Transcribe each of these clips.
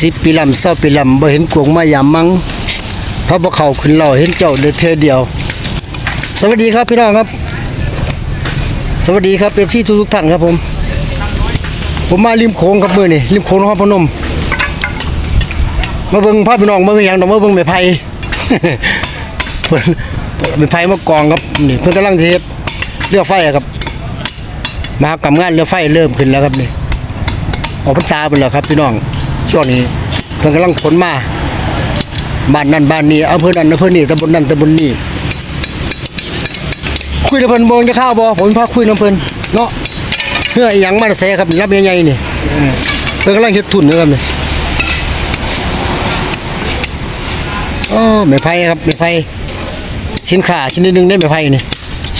สิบปีลำเศร้าปีลำบ่เห็นกวงมายามมังเพราะบ่เขาขึ้นเราเห็นเจ้าเดือเธอเดียว สวัสดีครับพี่น้องครับ สวัสดีครับเอฟซีทุกท่านครับผม ผมมาริมโขงครับมือนี่ริมโขงนครพนม มาเบิ่งภาพพี่น้องมาเบิ่งยังดอกมาเบิ่งไม้ไผ่เพิ่นไม้ไผ่มากองครับนี่เพิ่นกำลังเฮ็ดเรือไฟครับมากรรมงานเรือไฟเริ่มขึ้นแล้วครับนี่ออกพรรษาไปแล้วครับพี่น้อง ช่วงนี้เพิ่นกำลังขนมาบ้านนั้นบ้านนี้อำเภอนั้นอำเภอนี้ตำบลนั้นตำบลนี้คุยกับเพิ่นบ่จะข้าวบ่ผมพาคุยนํเพิ่นเนาะเพื่ออีหยังมาแซ่ครับรับใหญ่ๆนี่เพิ่นกำลังเฮ็ดทุนอยู่ครับนี่อ๋อไม้ไผ่ครับไม้ไผ่สินค้าชนิดนึงได้ไม้ไผ่นี่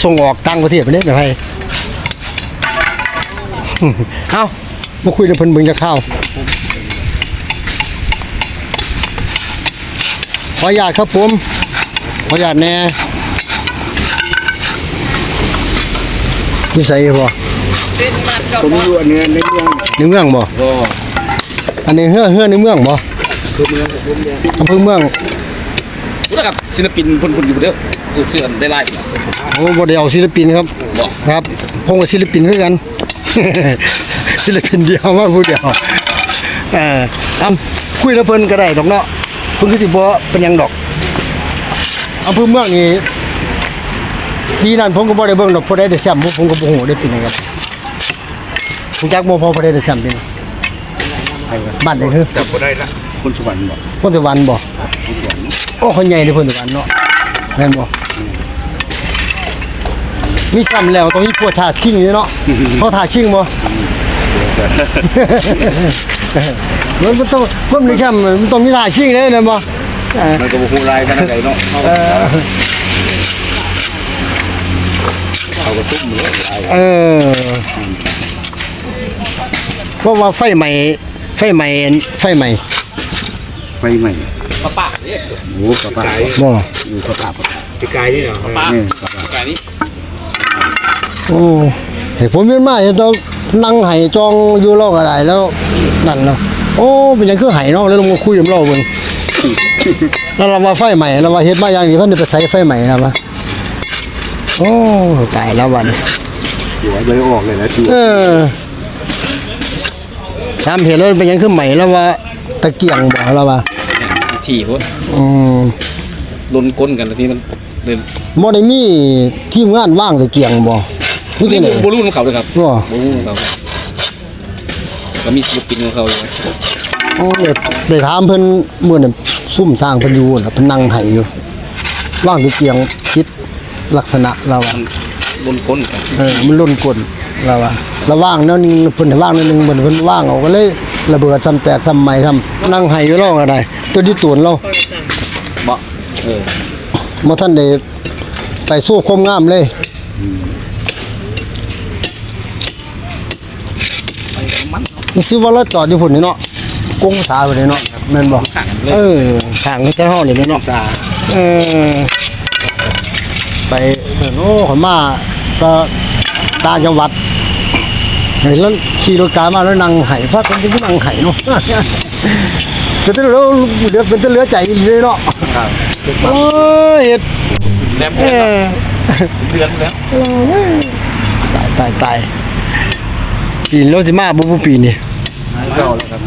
ส่งออกต่างประเทศไปเด้ไม้ไผ่เอ้ามาคุยกับเพิ่นเบิ่งจะข้าว ขออนุญาตครับผมขออนุญาตแน่นิสัยบ่ผมอยู่อันเนี้ยในเมืองในเมืองบ่ก็อันนี้เฮือเฮือในเมืองบ่คือเมืองของผมเนี่ยอำเภอเมืองรู้จักกับศิลปินพุ่นๆอยู่เด้อสุดเสื่อนได้ไล่อยู่โอ้บ่ได้เอาศิลปินครับบอกครับผมก็ศิลปินคือกันศิลปินเดียวมาผู้เดียวเออเอาคุยกับเพิ่นก็ได้ดอกเนาะ เพิ่นคือสิบ่เป็นหยังดอก อำเภอเมืองนี่ปีนั้นผมก็บ่ได้เบิ่งดอกพอได้แต่แซมผมก็บ่ฮู้ได้เป็นหยังครับผมจักบ่พอพอได้แต่แซมเป็นบ้านใดคือจับบ่ได้ละคนสวรรค์บอกพนสวรรค์บ่โอ้คนใหญ่ในพนสวรรค์เนาะแม่นบ่มีซ้ำแล้วต้องมีพวกท่าชิงนี่เนาะเขาท่าชิงบ่ มันมันต้องมันนี่ช่ำมันต้องมีท่าชิงเลยนะบ่เออมันก็บ่ฮู้ลายกันไดเนาะเขาเออเขาก็ตุ้มเลยลายเออเพราะว่าไฟใหม่ไฟใหม่ไฟใหม่ไฟใหม่ป้าป้าเนี่ยโอ้กระปะบ่อยู่กระปะปีกายนี่เหรอป้านี่กระปะไก่นี้โอ้ให้ผมเห็นมาเห็นต้องนั่งไห้จองอยู่รอกอะไรแล้วนั่นเนาะ โอ้เป็นหยังคือไห้เนาะแล้วลงมาคุยกับเราเบิ่งแล้วเราว่าไฟใหม่เราว่าเฮ็ดมาอย่างนี้เพิ่นได้ไปใส่ไฟใหม่นะวะโอ้ตายแล้ววันหัวเลยออกเลยนะจูเออถามเห็นแล้วเป็นหยังคือใหม่แล้วว่าตะเกียงบ่แล้วว่าถี่พุ่นอืมลุนก้นกันแล้วที่มันเดินบ่ได้มีทีมงานว่างตะเกียงบ่นี่จังได๋บรูของเขาเลยครับบ่บรูของเขา ก็มีศิลปินของเขาเลยโอ้ได้ได้ถามเพิ่นมื้อนั้นซุ่มสร้างเพิ่นอยู่น่ะเพิ่นนั่งไห้อยู่ว่างตะเกียงคิดลักษณะเราว่าลุนก้นกันเออมันล้นกลเราว่าระว่างแนวนึงเพิ่นให้ว่างแนวนึงเพิ่นเพิ่นว่างเอาก็เลยระเบิดซ้ำแตกซ้ำใหม่ซ้ำนั่งไห้อยู่เล่าก็ได้ตัวที่ตูนเราบ่เออบ่ทันได้ไปสู้ความงามเลยมัน ซื้อว่าเราจอดอยู่พุ่นนี่เนาะกงสาพุ่นนี่เนาะแม่นบ่ขังเลเอยอข้างแต่ห้อนี่เนาะซาเออไปโอ้ขอยมาก็ต่างจังหวัดเห็นแล้วขี่รถกามาแล้วนั่งไห้พาคนที่นั่งไห้เนาะเป็นแต่เรือเดือเป็นแต่เรือใจเลยเนาะครับโอ้ยเฮ็ดแหลมเอเดือนอเดือนแล้วตายตายตาย ปีนรถสิมาบ่บ่ปีนี่เก่าแล้วครับ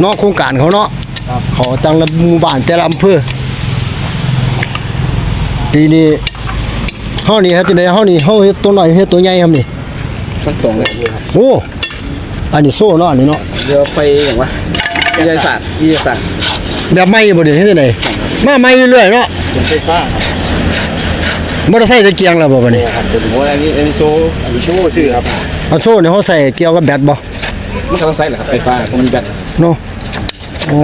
เนาะโครงการเขาเนาะเขาจังละหมู่บ้านแต่ละอำเภอปีนี้เฮานี่เฮ็ดจังได๋เฮานี่เฮาเฮ็ดตัวน้อยเฮ็ดตัวใหญ่ครับนี่ทั้งสองเลยโอ้อันนี้โซ่เนาะอันนี้เนาะเดี๋ยวไปอย่างวะวิทยาศาสตร์วิทยาศาสตร์แบบใหม่บ่เดี๋ยวเฮ็ดจังไดมาใหม่เรื่อยๆเนาะไฟฟ้าบ่ได้ใส่ตะเกียงแล้วบ่บัดนี้ครับเป็นโอ้ยอันนี้อันนี้โชว์อันนี้โชว์ชื่อครับ เอาโซ่นี่เฮาใส่เกี่ยวกับแบตบ่มันก็ต้องใช้แหละครับไฟฟ้าผมมีแบตเนาะโอ้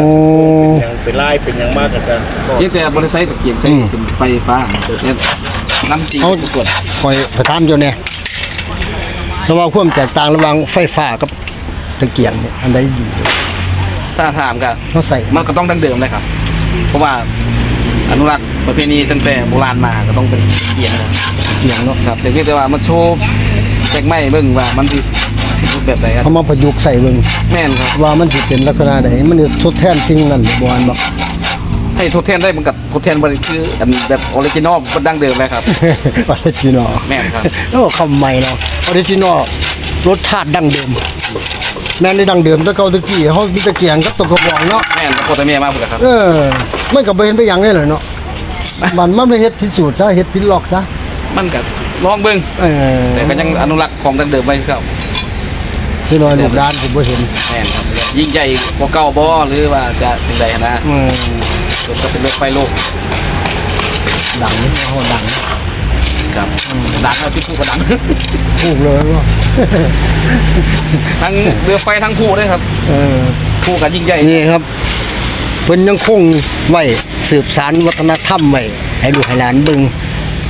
ยังเป็นไล่เป็นยังมากกันจ้ะเพียงแต่บริษัทตะเกียงใช้เป็นไฟฟ้าเนี่ยน้ำจริงกดคอยไปถามเจ้าแน่ระหว่างความแตกต่างระหว่างไฟฟ้ากับตะเกียงเนี่ยอันใดดีถ้าถามก็เฮาใส่มันก็ต้องดั้งเดิมเลยครับ เพราะว่าอนุรักษ์ประเพณีตั้งแต่โบราณมาก็ต้องเป็นเกียงเกียงเนาะครับแต่เพียงแต่ว่ามันโชว์ แจกไม่เบิ่งว่ามันสิรูปแบบไหนครับเอามาประยุกต์ใส่เบิ่งแม่นครับว่ามันสิเป็นลักษณะใดมันจะทดแทนสิ่งนั้นบ่อันบ่ ให้ทดแทนได้เหมือนกับทดแทนบริคืออันแบบออริจินอลคนดั้งเดิมเลยครับ ออริจินอลแม่นครับ โอ้คำใหม่เนาะออริจินอลรสชาติดั้งเดิม แม่นได้ดั้งเดิมแต่เก่าตะกี้เฮามีตะเกียงกับตะกระบอกเนาะ แม่นกับโคตรเมียมากเลยครับ เออมันก็บ่เห็นไปหยังเลยเหรอเนาะ มันมันไม่เฮ็ดพิสูจน์ซะเฮ็ดพิลอกซะ มันกับ ลองเบิ้งเออแต่ก็ยังอนุรักษ์ของดั้งเดิมไว้ครับที่น้อยลูกด้านผมบ่เห็นแม่นครับ ยิ่งใหญ่กว่าเก่าบ่หรือว่าจะเป็นไรนะอืมผมก็เป็นรถไฟโลกดังนี่เฮาดังครับดังเอาชุดคู่ก็ดัง ถูกเลยว่าทั้งเรือไฟทั้งคู่ด้วยครับเออคู่กันยิ่งใหญ่นี่ครับเพิ่นยังคงไว้สืบสารวัฒนธรรมไว้ให้ลูกให้หลานเบิ่ง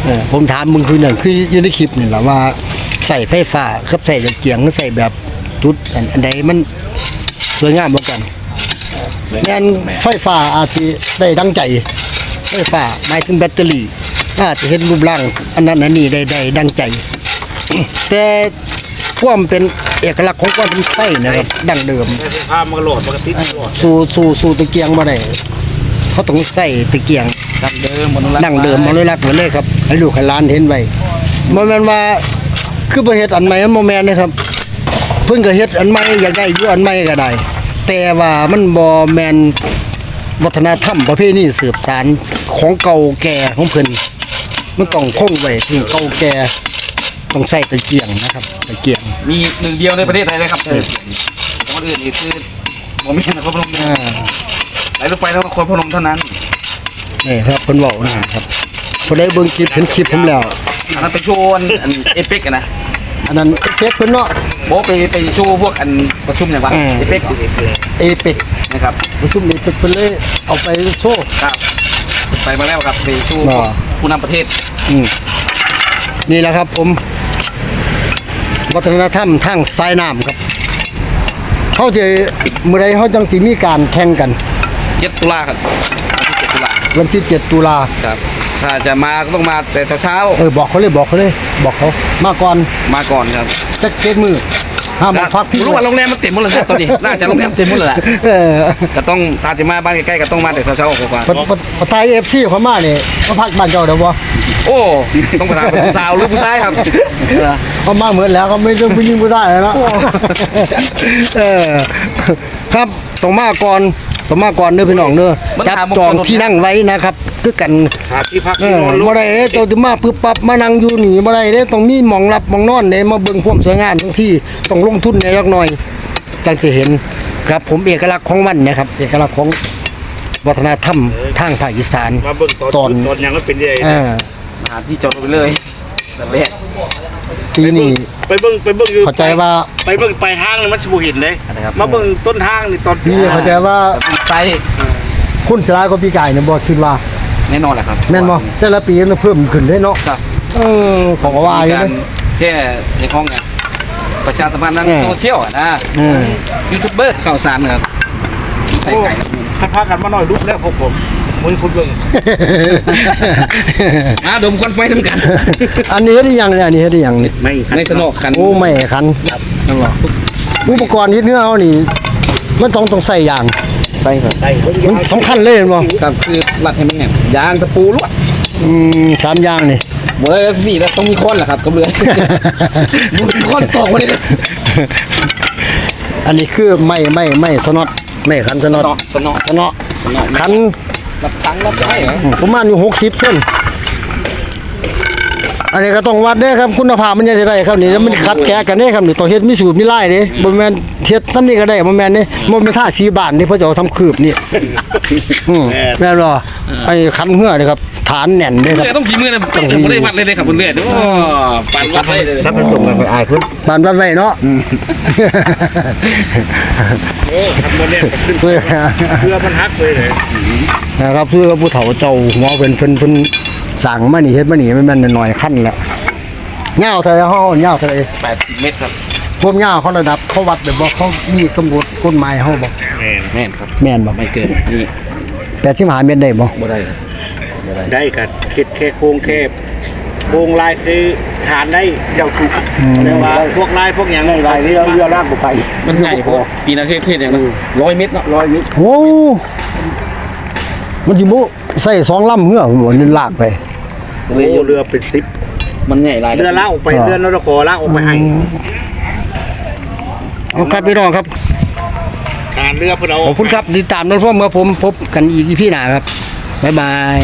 เออผมถามมึงคือนั่นคืออยู่ในคลิปนี่แหละว่าใส่ไฟฟ้ากับใส่ตะเกียงหรือใส่แบบจุดอันอันใดมันสวยงามกว่ากันแม่นไฟฟ้าอาจสิได้ดังใจ ไฟฟ้าหมายถึงแบตเตอรี่อาจจะเห็นรูปร่างอันนั้นอันนี้ได้ได้ดังใจ แต่ความเป็นเอกลักษณ์ของความเป็นไฟนะครับดั้งเดิมในสภาพมันก็โหลดมันก็ติดตลอดสู่สู่สู่ตะเกียงมาได้ เขาต้องใส่ตะเกียงดังเดิมอนุรักษ์ดั้งเดิมมาเลยรักไว้เลยครับ ให้ลูกให้หลานเห็นไว้บ่แม่นว่าคือบ่เฮ็ดอันใหม่มันบ่แม่นนะครับ เพิ่นก็เฮ็ดอันใหม่อยากได้อยู่อันใหม่ก็ได้ แต่ว่ามันบ่แม่นวัฒนธรรมประเพณีสืบสานของเก่าแก่ของเพิ่นมันต้องคงไว้ถึงเก่าแก่ต้องใส่ตะเกียงนะครับตะเกียงมีหนึ่งเดียวในประเทศไทยนะครับคนอื่นนี่คือผมไม่เห็นนครพนมอ่า ไหลรถไฟแล้วนครพนมเท่านั้นนี่ครับเพิ่นเว้านะครับผู้ใดเบิ่งคลิปเห็นคลิปผมแล้ว อันนั้นไปโชว์อันอันเอฟเฟกต์อะนะอันนั้นเอฟเฟกต์เพิ่นเนาะ โบะไปไปโชว์พวกอันประชุมอย่างวะอืมเอฟเฟกต์เอเปกนะครับประชุมนี้เพิ่นเลยเอาไปโชว์ ครับ ไปมาแล้วครับไปโชว์อ๋อผู้นำประเทศอืมนี่แหละครับผมวัฒนธรรมทางสายน้ำครับเขาจะเมื่อไรเขาจังสีมีการแข่งกัน เจ็ดตุลาครับวันที่เจ็ดตุลาวันที่ 7 ตุลาครับ ถ้าจะมาก็ต้องมาแต่เช้าเออบอกเขาเลยบอกเขาเลยบอกเขามาก่อนๆมาก่อนครับจักเจ็ดมือห้ามมาพักพี่รู้ว่าโรงแรมมันเต็มหมดเลยนะตอนนี้น่าจะโรงแรมเต็มหมดเลยแหละเออก็ต้องถ้าจะมาบ้านใกล้ๆก็ต้องมาแต่เช้าๆกว่าปะปะปะไทยเอฟซีเขามาเนี่ยมาพักบ้านเจ้าเดี๋ยวบ่ๆโอ้ต้องไปถามเป็นผู้สาวหรือผู้ชายครับเออเขามาเหมือนแล้วเขาไม่ต้องผู้หญิงผู้ชายแล้วเนาะเออครับต้องมาก่อน ต้องมาก่อนเด้อพี่น้องเด้อจับจองที่นั่งไว้นะครับ คือกันหาที่พักเอที่อนอนลูบ่กได้เด้ตัวที่มาปึ๊บปั๊บมานั่งอยู่นี่บ่ได้เด้ต้องมีหมองรับหมองนอนเด้มาเบิ่งความสวยงามทั้งที่ต้องลงทุนแหน่ยักหน่อยจังจะเห็นครับ ผมเอกลักษณ์ของมันนะครับ เอกลักษณ์ของวัฒนธรรมทางภาคอีสานมาเบิ่งตอนตอนตอนยังแล้วเป็นยังไงเออ หาที่จอดรถไปเลยแบบแรก ปีนี้ไปเบิ่งไปเบิ่งอยู่เข้าใจว่า ไปเบิ่งปลายทางเลยมันสิบ่เห็นเลยนะครับ มาเบิ่งต้นทางนี่ตอนปีนี้เข้าใจว่าไซส์คุณสลายก็ปีกายเนี่ยบ่คิดว่า แน่นอนแหละครับแม่นบ่แต่ละปีมันเพิ่มขึ้นเด้เนาะครับเออของว่าอยู่การเด้แค่ในห้องเนี่ยประชาสัมพันธ์ทางเออโซเชียลอะนะเออยูทูบเบอร์ข่าวสารนะครับไก่ไก่ครับนี่คัดพากันมาหน่อยรูปแล้วพวกผม มึงคุณเบิ่งมาดมควันไฟทำกัน อันนี้เฮ็ดอีหยังเนี่ยอันนี้เฮ็ดอีหยังนี่ไม่ในสนอกคันโอ้ไม่คันนั่นบ่อุปกรณ์ที่เนื้อเอานี่ มันต้องต้องใส่ยางใช่ครับได้เบิ่งมันสำคัญเลยเห็นบ่ครับคือรัดให้มันแน่นยางตะปูลวดอืมสามอย่างนี่หมดแล้วสี่แล้วต้องมีค้อนแหละครับกับเรือมันเป็นค้อนตอกมาเลยนะอันนี้คือไม่ไม่ไม่สนอตไม่คันสสนนอตอสนอสนอสนอคัน รัดทั้งรัดได้เหรออืมประมาณอยู่60เส้นอันนี้ก็ต้องวัดเด้อครับคุณภาพมันจะได้ครับนี่แล้วมันขัดแกะกันเด้ครับนี่ต้องเฮ็ดมีสูตรมีลายเด้บ่แม่นเฮ็ดซ้ำนี่ก็ได้บ่แม่นเด้บ่แม่นท่าสีบ้านนี่เพิ่นจะเอาซ้ำคืบนี่อืมแม่นบ่ไอ้คันเหือนี่ครับ ฐานแน่นเด้ครับเรือต้องฝีมือนะต้องไม่ได้วัดเลยเลยครับบนเรือโอ้ปั่นวัดเลยเลยถ้าเป็นตรงกันไปอายขึ้นบ้านวัดไว้เนาะโอ้ทำบ่แน่นขึ้นช่วยเพื่อมันฮักเลยเลยนะครับช่วยกับผู้เฒ่าเจ้าหัวเพิ่นเพิ่นเพิ่นสั่งมานี่เฮ็ดมานี่มันแม่นน้อยขั้นล้วยาวเท่าไหร่เฮายาวเท่าไหร่แปดสิบเมตรครับพวกยาเขาระดับเขาวัดแบบบ่เขามีกำหนดกฎหมายเฮาบ่แม่นแม่นครับแม่นบ่ไม่เกินนี่85เมตรได้บ่บ่ได้ครับ ได้กัดคิดแค่โค้งแค่โครงลายคือขานได้ยาวสุกแต่ว่าพวกลายพวกอย่างลายเรือเรือลากบ่ไป มันใหญ่โพดปีนาเทศเทศอย่างนั้นร้อยเมตรเนาะร้อยเมตรโอ้มันสิบุใส่สองลำเหือหัวนี่ลากไปโอ้เรือเป็นสิบมันใหญ่หลายเรือลากออกไปเรือรถขอลากออกไปให้เอาครับพี่น้องครับขานเรือเพื่อเอาขอบคุณครับติดตามรับชมครับผมพบกันอีกอีพี่หน้าครับบ๊ายบาย